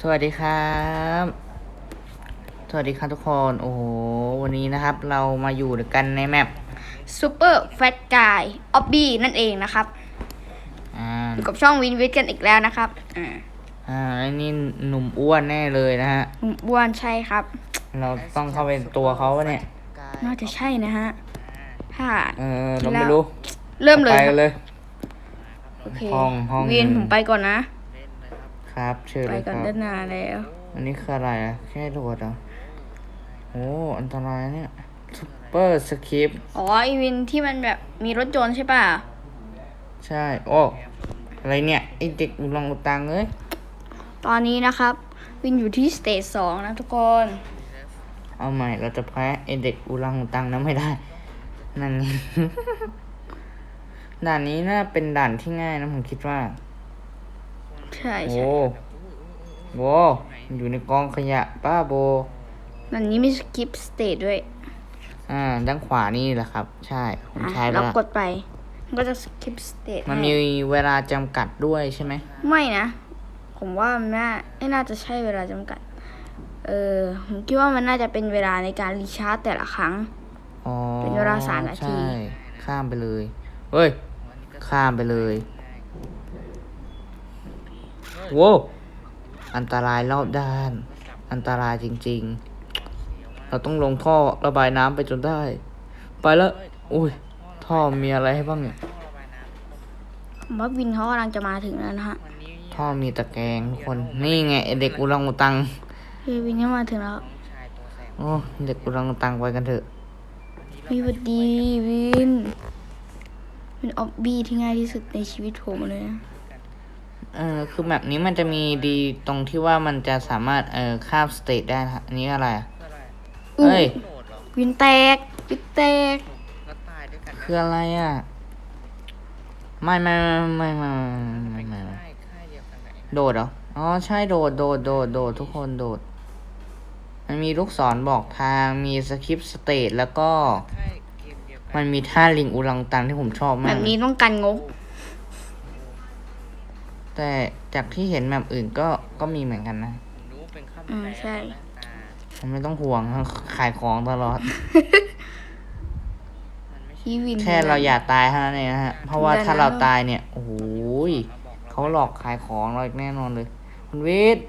สวัสดีครับ สวัสดีครับทุกคน โอ้โห วันนี้นะครับ เรามาอยู่ด้วยกันในแมปซูเปอร์แฟตกายออบบี้นั่นเองนะครับอ่าอยู่กับช่องวินวิทกันอีกแล้วนะครับ อ่า อ่าไอ้นี่หนุ่มอ้วนแน่เลยนะฮะ หนุ่มอ้วนใช่ครับ เราต้องเข้าไปตัวเขาวะเนี่ย น่าจะใช่นะฮะถ้าเออเราไม่รู้ เริ่มเลย ไปคกัรับนเลยโอเคห้องห้องวินหนึ่งผมไปก่อนนะ ครับ เชิญไปเลยคก่อนรับด้านหน้าแล้ว อันนี้คืออะไรอะแค่โดดเหรอโอ้อันตรายเนี่ยซุปเปอร์สคริปอ๋อไอวินที่มันแบบมีรถยนต์ใช่ป่ะ ใช่ โอ้ อะไรเนี่ยไอเด็กอุลังอุตังเอ้ย ตอนนี้นะครับ วินอยู่ที่สเตจสองนะทุกคน เอาใหม่ เราจะแพ้ไอเด็กอุลังอุตังนั้นไม่ได้ นั่นไง ด่านนี้น่าเป็นด่านที่ง่ายนะผมคิดว่า ใช่โอ้ใช่โหอยู่ในกองขยะป้าโบนันนี้มีสกิปสเตจด้วยอ่า ด้านขวานี่แหละครับ ใช่ ผมอะใช้ไปเราแล้วกดไป มันก็จะสกิปสเตจมันมีเวลาจำกัดด้วยใช่ไหม ไม่นะ ผมว่ามันน่าไม่น่าจะใช่เวลาจำกัด เออผมคิดว่ามันน่าจะเป็นเวลาในการรีชาร์จแต่ละครั้ง อ๋อเป็นเวลาสามนาที ใช่ ข้ามไปเลย เฮ้ย ข้ามไปเลย โว้วอันตรายรอบด้าน อันตรายจริง ๆ เราต้องลงท่อระบายน้ำไปจนได้ ไปแล้วอุ้ย ท่อมีอะไรให้บ้างเนี่ยผมว่าวินเขากำลังจะมาถึงแล้วนะฮะท่อมีตะแกรงทุกคน นี่ไงไอ้เด็กอุรังอุตังเฮ้ยวินเขามาถึงแล้ว โอ้เด็กอุรังอุตังไปกันเถอะมีวัสดีวินเป็นออบบี้ที่ง่ายที่สุดในชีวิตผมเลยนะ เออคือแบบนี้มันจะมีดีตรงที่ว่ามันจะสามารถเอ่อข้ามสเตจได้นะฮะอันนี้อะไรอะอู้เฮ้ยวินแตกวินแตกคืออะไรอะไม่ไม่ไม่ไม่ไม่ไม่ไม่โดดเหรอ อ๋อ ใช่โดดโดดโดดโดดทุกคนโดด มันมีลูกศรบอกทางมีสคริปต์สเตจแล้วก็ มันมีท่าลิงอุลังตังที่ผมชอบแบมากบนี้ต้องกันงบ แต่จากที่เห็นแบบอื่นก็ก็มีเหมือนกันนะอืมใช่ มันไม่ต้องห่วงขายของตลอดที่วินแค่เราอย่าตายเท่านั้นเองนะฮะ เพราะว่าได้ถ้าเราแล้วตายเนี่ย โอ้โหยเขาหลอกขายของเราอีกแน่นอนเลย คุณวิทย์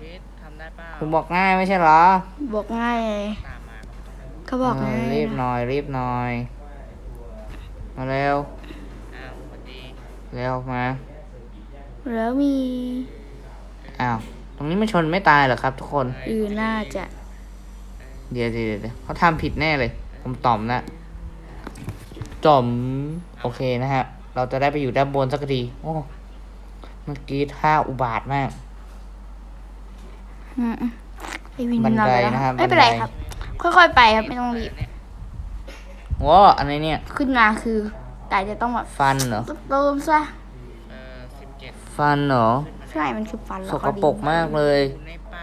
ผมบอกง่ายไม่ใช่เหรอ บอกง่ายเลยก็บอกเอง่าอยรีบหน่อยรีบหน่อย มาเร็ว เร็วมา แล้วมีอ้าว ตรงนี้มันชนไม่ตายเหรอครับ ทุกคน อือน่าจะเดี๋ยวเดี๋ยวเดี๋ยวเขาทำผิดแน่เลย ผมตอมแล้วจอม โอเคนะฮะ เราจะได้ไปอยู่ด้านบนสักที โอ้เมื่อกี้ท่าอุบาทมาก อืมไอวินบันไดำปแล้วนะครับไม่เป็นไรบันได ครับ ค่อยๆไปครับไม่ต้องรีบว้าอะไรเนี่ย ขึ้นมาคือแต่จะต้องแบบฟันเหรอ เติมซะ ฟันเหรอ ใช่มันคือฟันสแล้วกปรกมากเลย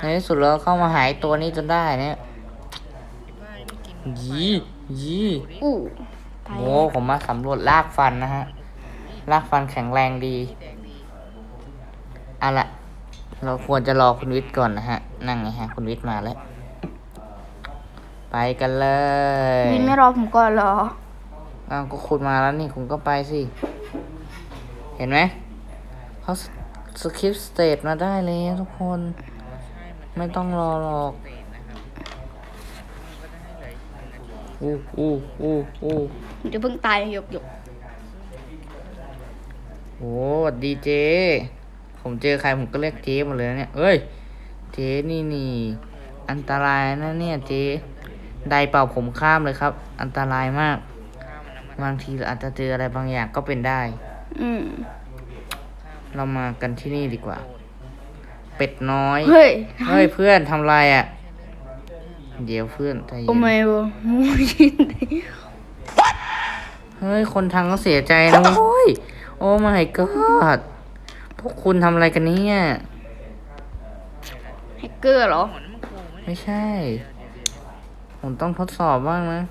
ในที่สุดแล้วเข้ามาหายตัวนี้จนได้เนี่ยยี่ยี่อู้ตายโอ้ผมมาสำรวจรากฟันนะฮะรากฟันแข็งแรงดีเอาละเราควรจะรอคุณวิทย์ก่อนนะฮะ นั่งไงฮะ คุณวิทย์มาแล้ว ไปกันเลยวินไม่รอผมก่อนเหรออ้าวก็คุณมาแล้วนี่คุณก็ไปสิ เห็นไหม เขาสคริปต์สเตทมาได้เลยทุกคน ไม่ต้องรอหรอกอู้อู้อู้อู้เดี๋ยวเพิ่งตายหยกหยกโอ้ดีเจ ผมเจอใครผมก็เรียกเจ๊หมดเลยนะเนี่ย เอ้ย เจ๊นี่นี่ อันตรายนะเนี่ยเจ๊ไดเป่าผมข้ามเลยครับ อันตรายมาก บางทีเราอาจจะเจออะไรบางอย่างก็เป็นได้ อืม เรามากันที่นี่ดีกว่า เป็ดน้อย เฮ้ยเฮ้ยเพื่อนทำไรอะ่ะ เดี๋ยวเพื่อนใจเย็โอ้นไม่โอ้มูยินเฮ้ย คนทางก็เสียใจนะโอ้ยโอ้ my god พวกคุณทำอะไรกันเนี่ย แฮกเกอร์เหรอ ไม่ใช่ ผมต้องทดสอบบ้างนะ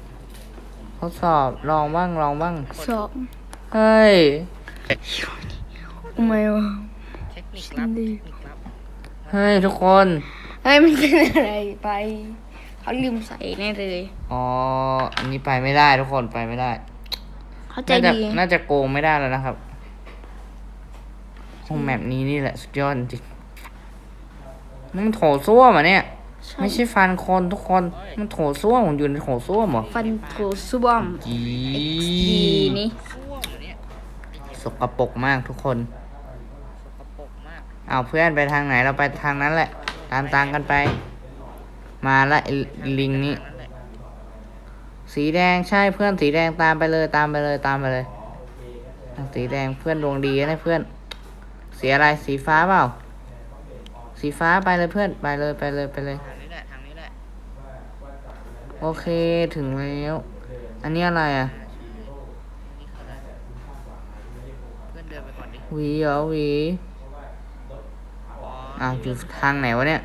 ทดสอบลองบ้างลองบ้าง สองเฮ้ยโอ้ ไม่โอ้เฮ้ยทุกคนผเฮ้ยมันเป็นอะไรไป เขาลืมใส่แน่เลยอ๋ออันนี้ไปไม่ได้ทุกคนไปไม่ได้เขาใจน่าจะดีน่าจะโกงไม่ได้แล้วนะครับห้องแมปนี้นี่แหละสุดยอดจริงมันโถส้วมอะเนี่ยใช่ไม่ใช่ฟันคนทุกคนมันโถส้วมผมอยู่ในโถส้วมเหรอฟันโถส้วมจีดีนี่ช่วงเนี้ยสกปรกมากทุกคนสกปรกมาก เอาเพื่อนไปทางไหนเราไปทางนั้นแหละ ตามตามกันไป มาละไอ้ลิงนี้นั่นแหละสีแดงใช่เพื่อนสีแดงตามไปเลยตามไปเลยตามไปเลย สีแดงเพื่อนดวงดีนะเพื่อน สีอะไรสีฟ้าเปล่า สีฟ้าไปเลยเพื่อนไปเลยไปเลยไปเลยทางนี้แหละทางนี้แหละโอเคถึงแล้ว อันนี้อะไรอะอ่าใช่นี่คืออะไรเพื่อนเดินไปก่อนดิหวีเหรอหวี อ้าวอยู่ทางไหนวะเนี่ย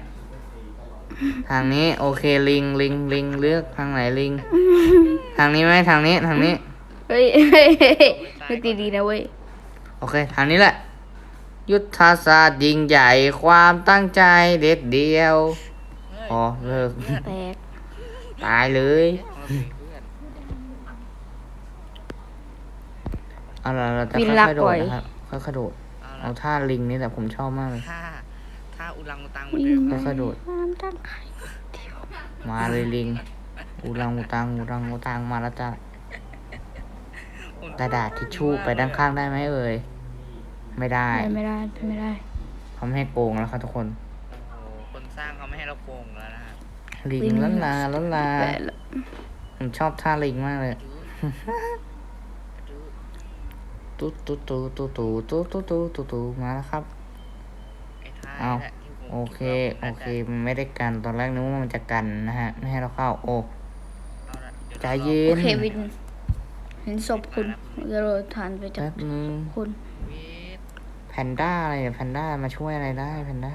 ทางนี้ โอเคลิงลิงลิงเลือกทางไหนลิง ทางนี้ไหมทางนี้ทางนี้ เฮ้ยเฮ้ยเฮ้ยไม่ตีดีนะเว้ย โอเค ทางนี้แหละ ยุทธศาสตร์ยิ่งใหญ่ความตั้งใจเด็ดเดียวอ๋อเลิกแตกตายเลยเอาละเราจะค่อยๆโดดนะครับค่อยๆโดดเอาท่าลิงนี่แหละผมชอบมากเลย อุลังอุตังเหมือนเดิมค่อยๆโดด น้ำตั้งไข่มาเลยลิง อูรังอูตังอูรังอูตังมาแล้วจ้ะกระดาษทิชชู่ไปด้านข้างได้ไหมเอ่ย ไม่ได้ไม่ได้ไม่ได้ เขาไม่ให้โกงแล้วครับทุกคน โอ้โหคนสร้างเขาไม่ให้เราโกงแล้วนะฮะลิงล้นลาล้นลา แต่ละผมชอบท่าลิงมากเลยดื้อดื้อตุ๊ตุ๊ตุ๊ตุ๊ตุ๊ตุ๊ตุ๊ตุ๊ตุ๊ตุ๊มาแล้วครับ ไอ้ท่าเอานี่แหละที่ผม โอเคดว่าโอเค มันไม่ได้กัน ตอนแรกนึกว่ามันจะกันนะฮะ ไม่ให้เราเข้า โอ้เอาละดี๋ยวใจราเย็โอนเควิน เห็นศพคุณจะโรยทานไปจากแป๊บนึงคุณวิทย์แพนด้าอะไรเนี่ยแพนด้ามาช่วยอะไรได้แพนด้า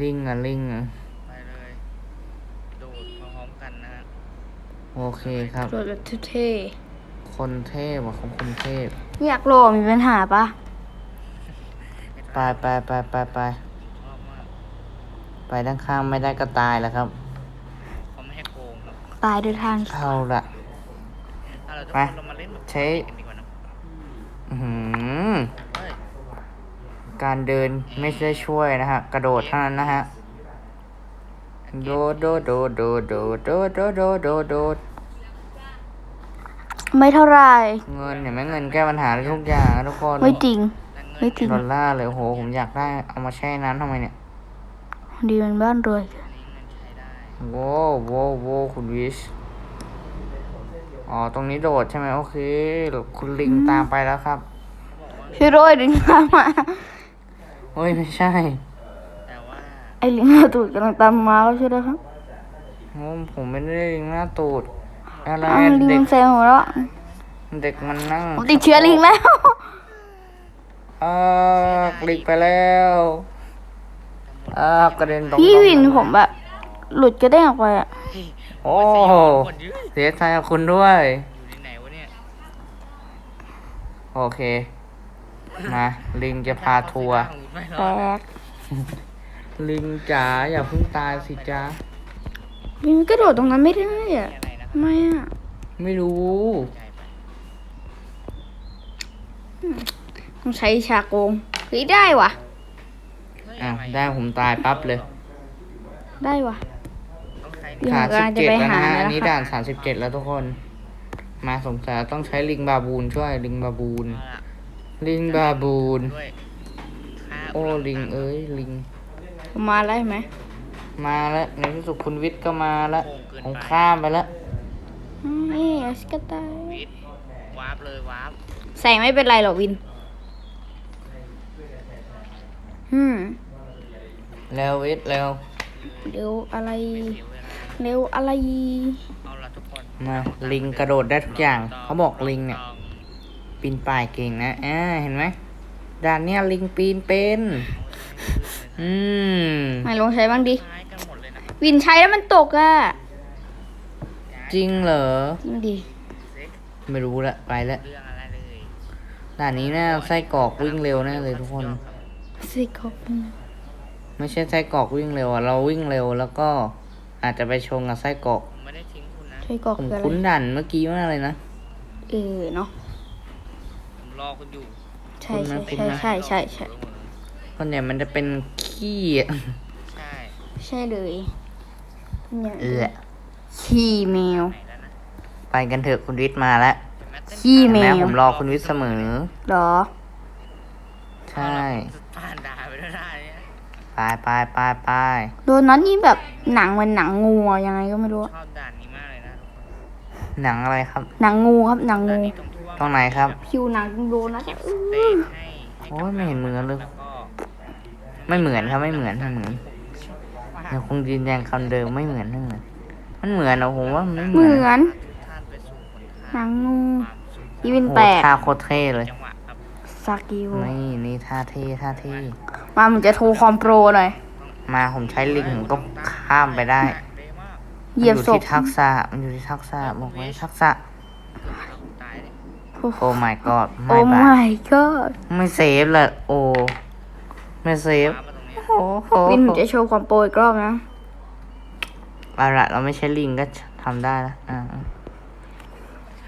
ลิงอะ ลิงอะ ไปเลยโดดมาพร้อมกันนะฮะโอเคครับโรยแบบเท่คนเทพอะของคนเทพๆอยากโลมีปัญหาปะ ไปไปไปไปไปชอบมาก ไปด้านข้างไม่ได้ก็ตายแล้วครับ เขาไม่ให้โกงครับตายโดยทางเอาละเอาละทุกไปคนเรามาเล่นแบบใช้ กันดีกว่าเนอะอื้อหือเฮ้ยการเดินไม่ได้ช่วยนะฮะ กระโดดเท่านั้นนะฮะ โดดโดดโดดโดดโดดโดดโดดโดดโดดโดดไม่เท่าไหรเงินเห็นไหมเงินแก้ปัญหาได้ทุกอย่างนะทุกคนไม่จริงแต่เงินไม่จริง ดอลลาร์เลยโอ้โหผมอยากได้เอามาแช่น้ำทำไมเนี่ย ดีมันบ้านรวยนี้เงินใช้ได้โว้วโว้วโว้วคุณวิชอ๋อ ตรงนี้โดดใช่ไหมโอเค คุณลิงตามไปแล้วครับช่วยด้วยดึงมามาเฮ้ยไม่ใช่แต่ว่าไอ้ลิงมาตูดกำลังตามมาแล้วช่วยด้วยครับโอ้ผมไม่ได้ลิงหน้าตูดอะไรอ้าวลิงเด็มักนแซงหัวแล้วเด็กมันนั่งผมติดเชื้อลิงแล้วเออลิงไปแล้ว เออกระเด็นตรงพี่วินผมแบบหลุดกระเด้งออกไปอะโอ้คนยืดเสียใจกับคุณด้วย อยู่ที่ไหนวะเนี่ยโอเค มา ลิงจะพาทัวร์ไม่รแตอดกลิงจ๋าอย่าเพิ่งตายสิจ้าลิงมันกระโดดตรงนั้นไม่ได้อะอะไรนะทำไมอะไม่รู้ ใจไปต้องใช้ชาโกงเฮ้ยได้ว่ะเฮ้ยอ้าวอะ ไรได้ผมตายปั๊บเลยได้ว่ะต้องใช้ลิงสามกำสิลับงจะเจ็ดไปแล้วหานะฮะแล้วอันนี้ค่ะด่านสามสิบเจ็ดแล้วทุกคน มาสงสัยต้องใช้ลิงบาบูนช่วยลิงบาบูน เอาล่ะลิงบาบูน ด้วยค่าโอ้ลิงเอ้ยลิง ผมมาแล้วเห็นไหมมาแล้วในที่สุดคุณวิทย์ก็มาแล้วโกงเกินผมไปข้ามไปแล้วเอ้ยสกตายวิทย์วาร์ปเลยวาร์ปใส่ไม่เป็นไรหรอกวิน อืม แล้ววิทย์แล้วเร็วอะไรเสียเวลาเร็วอะไร เอาละทุกคนมาลิงกระโดดได้ทุกอย่างต่เขาบอกลิงเนี่ยต่อปีนป่ายเก่งนะอ่าเห็นไหมด่านเนี้ยลิงปีนเป็น อืมไม่ลองใช้บ้างดิ คล้ายกันหมดเลยนะวินใช้แล้วมันตกอะจริงเหรอ จริงดิ เซ็กไม่รู้ละไปละเรื่องอะไรเลยด่านนี้น่าไส้กรอกวิ่งเร็วแน่เลยทุกคน สิครับ ไม่ใช่ไส้กรอกวิ่งเร็วอะเราวิ่งเร็วแล้วก็อาจจะไปชงกับไส้กรอกผมไม่ได้ทิ้งคุณนะใช่กรอกผมคืออะไร คุ้นด่านเมื่อกี้มากเลยนะ เออเนาะ ผมรอคุณอยู่ใช่ใช่คุณใช่นะ ใช่ใช่ใช่ส่วนใหญ่มันจะเป็นขี้อะใช่ใช่เลยเนี่ยเออขี้แมว ไหนแล้วนะไปกันเถอะคุณวิทย์มาแล้วเห็นไหมเต้นขี้ แมแม้วผมรอคุณวิทย์เสมอ เหรอ ใช่ผ่านด่าไปแล้วได้เนี่ย ไปไปไปไปโดนัทนี่แบบหนังเหมันหนังงูอะยังไงก็ไม่รู้อะชอบด่านนี้มากเลยนะทุกคนหนังอะไรครับ หนังงูครับหนังด่านงูนี้ตรงที่ว่าตรงไหนครับ ผิวหนังโดนัทคลิปอะสเตจให้ให้โอ้กับยไม่เห็นเหมือนเลย แล้วก็ไม่เหมือนครับไม่เหมือนไม่เหมือนยังคงยืนยันคำเดิมไม่เหมือนไม่เหมือนมันเหมือนเหรอผมว่ามันไม่เหเหมืมือนอนทุกท่านไปสู่หนหนัทางงงูความสุขอีวินโอ้แปดท่าโคตรเท่เลย จังหวะครับซากิโอนี่นี่ท่าเท่ท่าเท่ มาผมจะโทรคอมโปรหน่อย มาผมใช้ลิงผมก็ข้ามไปได้เป๊ะมากเหยียบมันศอยู่พที่ทักษะมันอยู่ที่ทักษะบอกไว้ทักษะเกือบทำผมตายเลยโอ้ my god โอ้ ไม่บา my god ไม่เซฟเลยโอ้ไม่เซฟมามาตรงนี้โอ้โหวินผมจะโชว์คอมโปอีกรอบนะเอาละเราไม่ใช่ลิงก็ทำได้แล้วอ่า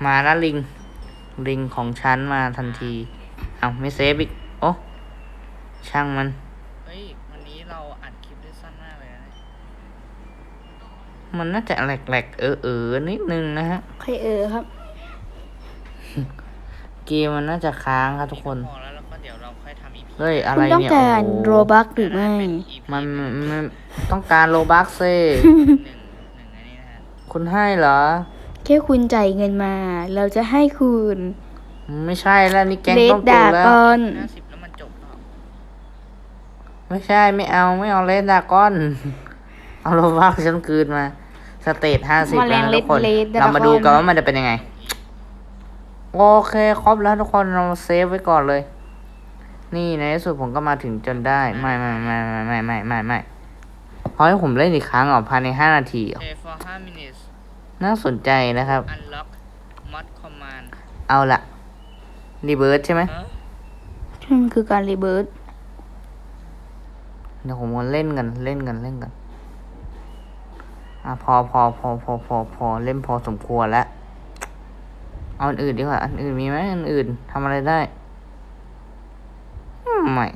มาแล้วลิง ลิงของฉันมาทันที เอาไม่เซฟอีก โอ้ ช่างมัน เฮ้ย วันนี้เราอัดคลิปได้สั้นมากเลยนะมันน่าจะแหลกๆ เออเออๆนิดนึงนะฮะ ใครเออครับ เกมมันน่าจะค้างครับทุกคน พอแล้วแล้วก็เดี๋ยวเราค่อยทำอีพีเฮ้ย อะคุไรณต้องเนี่ยการโอ้โหโรบักหรือไม่ มันมันมันต้องการโลบักเซ่หนึ่งหนึ่งอันนี้นะฮะ คุณให้เหรอ แค่คุณจ่ายเงินมา เราจะให้คุณไม่ใช่แล้วนี่แกงเลดต้มตุ๋ดานแล้วกอนห้าสิบแล้วมันจบเปล่า ไม่ใช่ไม่เอาไม่เอาเลดดากอน เอาโลบักฉันคืนมา สเตทห้าสิบแมลแล้วงนะเลทุดกคนเลดดเรามาดูกันกอว่ามันจะเป็นยังไง โอเคครบแล้วทุกคนเราเซฟไว้ก่อนเลย นี่ในที่สุดผมก็มาถึงจนได้ ไม่ไม่ไม่ไม่ไม่ไม่ไม่ไม่เพราะให้ผมเล่นอีกครั้งเหรอภายในห้านาทีเหรอเ for 5 minutes น่าสนใจนะครับ unlock mod command เอาละรีเบิร์ใช่ไหมฮะมันคือการรีเบิร์ตเดี๋ยวผมมาเล่นกันเล่นกันเล่นกันอะพอพอพอพอพอพอเล่นพอสมควรแล้วเอาอันอื่นดีกว่า อันอื่นมีไหมอันอื่นทำอะไรได้อืมไม่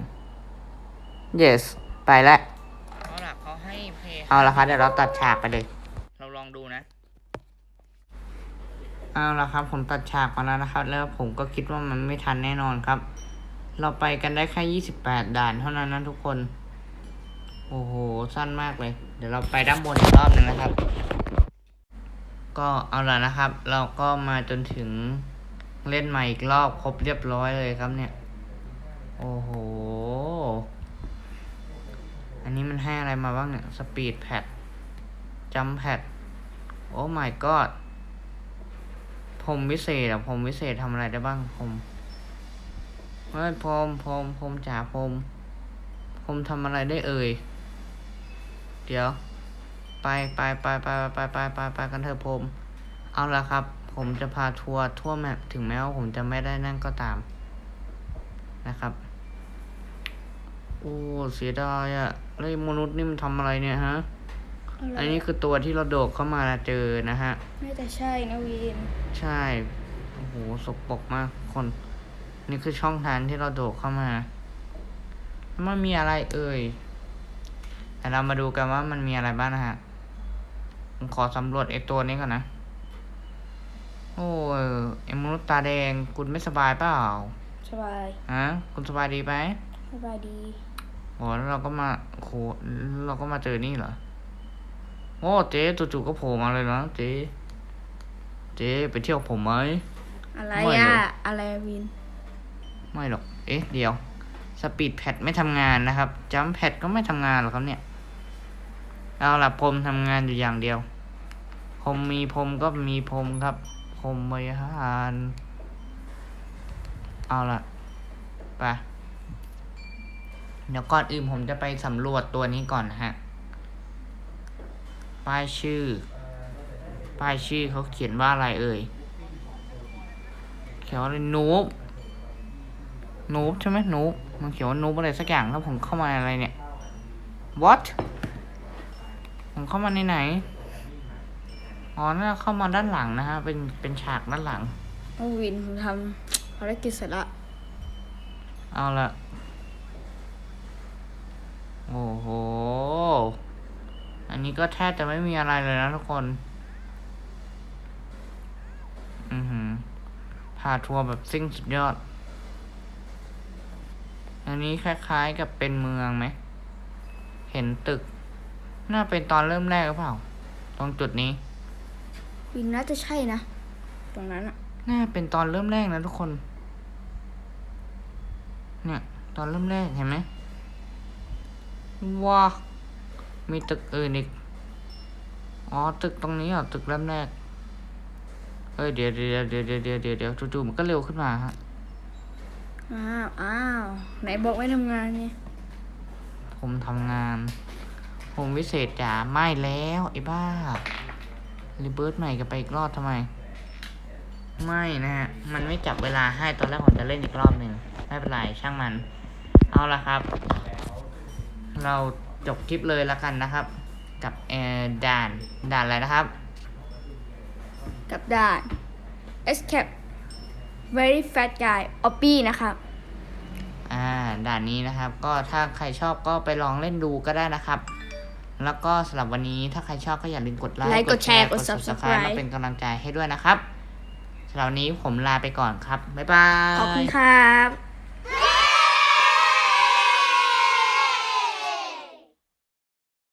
yes ไปแล้วเอาล่ะเขาให้ play เอาละครับเดี๋ยวเราตัดฉากไปเลย เราลองดูนะ เอาละครับ ผมตัดฉากมาแล้วนะครับ แล้วผมก็คิดว่ามันไม่ทันแน่นอนครับ เราไปกันได้แค่ยี่สิบแปดด่านเท่านั้นนะทุกคน โอ้โห สั้นมากเลย เดี๋ยวเราไปด้านบนอีกรอบหนึ่งนะครับ ก็เอาละนะครับ เราก็มาจนถึงเล่นใหม่อีกรอบครบเรียบร้อยเลยครับเนี่ย โอ้โห อันนี้มันให้อะไรมาบ้างเนี่ย สปีดแพดจัมแพดโอ้ my god ผมวิเศษอะผมวิเศษทำอะไรได้บ้างผมเฮ้ยพรมพรมพรมจ๋าพรมพรมทำอะไรได้เอ่ย ดี๋ยว ไปไปไปไปไปไปไปไปกันเถอะพรมเอาละครับ ผมจะพาทัวร์ทั่วแมปถึงแม้ว่าผมจะไม่ได้นั่งก็ตาม นะครับ โอ้เสียดายอะแล้วไอ้มนุษย์นี่มันทำอะไรเนี่ยฮะ อันนี้คือตัวที่เราโดดเข้ามาเจอนะฮะน่าจะใช่นะวินใช่ โอ้โหสกปรกมากคน นี่คือช่องทางที่เราโดดเข้ามาแล้วมันมีอะไรเอ่ย แต่เรามาดูกันว่ามันมีอะไรบ้างนะฮะ ผมขอสำรวจไอ้ตัวนี้ก่อนนะ โอ้ยไอ้มนุษย์ตาแดงคุณไม่สบายเปล่า สบายฮะคุณสบายดีไหมสบายดีโอ้แล้วเราก็มาโหเราก็มาเจอนี่เหรอ โอ้เจ๊จู่ๆก็โผล่มาเลยนะเจ๊ เจ๊ไปเที่ยวผมไหม อะไรไม่หรอะอกอะไรอะวิน ไม่หรอก เอ๊ะ เดี๋ยว สปีดแพดไม่ทำงานนะครับ จัมแพดก็ไม่ทำงานหรอกครับเนี่ย เอาล่ะพรมทำงานอยู่อย่างเดียวพรมมีพรมก็มีพรมครับพรมบริหารเอาล่ะไปเดี๋ยวก่อนอื่นผมจะไปสำรวจตัวนี้ก่อนนะฮะ ป้ายชื่อ ป้ายชื่อเขาเขียนว่าอะไรเอ่ย เขียนว่าอะไรนูบนูบใช่ไหมนูบมันเขียนว่านูบอะไรสักอย่างแล้วผมเข้ามาอะไรเนี่ย what ผมเข้ามาในไหน อ๋อน่าจะเข้ามาด้านหลังนะฮะ เป็น เป็นฉากด้านหลังโอ้วินผมทำภารกิจเสร็จละ เอาละ โอ้โห อันนี้ก็แทบจะไม่มีอะไรเลยนะทุกคน อือหือพาทัวร์แบบซิ่งสุดยอด อันนี้คล้ายๆกับเป็นเมืองไหม เห็นตึก น่าเป็นตอนเริ่มแรกหรือเปล่า ตรงจุดนี้ วินน่าจะใช่นะ ตรงนั้นอะน่าเป็นตอนเริ่มแรกนะทุกคน เนี่ย ตอนเริ่มแรกเห็นไหมว้ามีตึกอื่นอีก อ๋อ ตึกตรงนี้เหรอ ตึกเริ่มแรก เอ้ย เดี๋ยวเดี๋ยวเดี๋ยวเดี๋ยวเดี๋ยวเดี๋ยวเดี๋ยวจู่ๆมันก็เร็วขึ้นมาฮะ อ้าว อ้าว ไหนบอกไม่ทำงานเนี่ยผมทำงาน ผมวิเศษจ๋าไม่แล้วไอ้บ้ารีเบิร์ตใหม่กันไปอีกรอบทำไม ไม่นะฮะ มันไม่จับเวลาให้ตอนแรกผมจะเล่นอีกรอบหนึ่งไม่เป็นไรช่างมัน เอาละครับ เราจบคลิปเลยแล้วกันนะครับ กับเออด่านด่านอะไรนะครับ กับด่าน escape very fat guy oppie นะครับอ่าด่านนี้นะครับ ก็ถ้าใครชอบก็ไปลองเล่นดูก็ได้นะครับ แล้วก็สำหรับวันนี้ถ้าใครชอบก็อย่าลืมกดไลไลค์ค์กดแชร์กกดด subscribe Subscribe มาเป็นกำลังใจให้ด้วยนะครับสำหรับวันนี้ผมลาไปก่อนครับ บ๊ายบาย ขอบคุณครับ